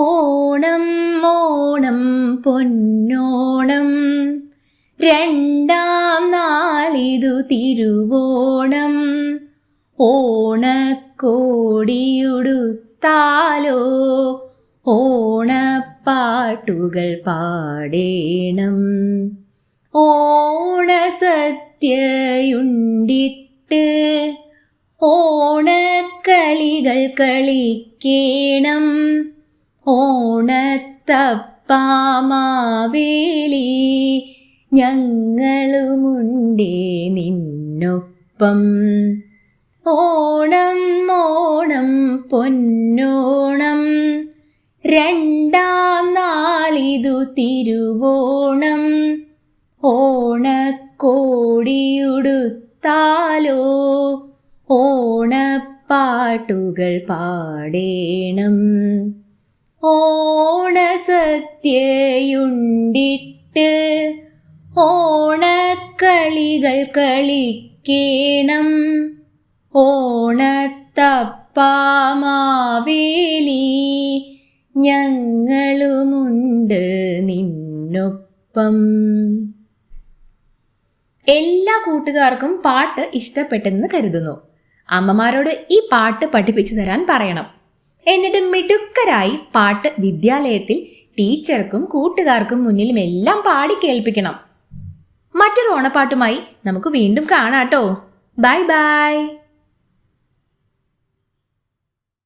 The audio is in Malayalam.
ഓണം ഓണം പൊന്നോണം. രണ്ടാം നാളിതു തിരുവോണം. ഓണക്കോടിയുടുത്താലോ ഓണപ്പാട്ടുകൾ പാടേണം. ഓണസത്യയുണ്ടിട്ട് ഓണക്കളികൾ കളിക്കേണം. ഓണത്തപ്പാമാവേലി ഞങ്ങളുമുണ്ടേ നിന്നൊപ്പം. ഓണം ഓണം പൊന്നോണം. രണ്ടാം നാളിതു തിരുവോണം. ഓണക്കോടിയുടുത്താലോ ഓണപ്പാട്ടുകൾ പാടേണം. ഓണസദ്യയുണ്ടിട്ട് ഓണക്കളികൾ കളിക്കേണം. ഓണത്തപ്പാമാവേലി ഞങ്ങളുമുണ്ട് നിന്നൊപ്പം. എല്ലാ കൂട്ടുകാർക്കും പാട്ട് ഇഷ്ടപ്പെട്ടെന്ന് കരുതുന്നു. അമ്മമാരോട് ഈ പാട്ട് പഠിപ്പിച്ചു തരാൻ പറയണം. എന്നിട്ട് മിടുക്കരായി പാട്ട് വിദ്യാലയത്തിൽ ടീച്ചർക്കും കൂട്ടുകാർക്കും മുന്നിലും എല്ലാം പാടി കേൾപ്പിക്കണം. മറ്റൊരു ഓണപ്പാട്ടുമായി നമുക്ക് വീണ്ടും കാണാട്ടോ. Bye bye.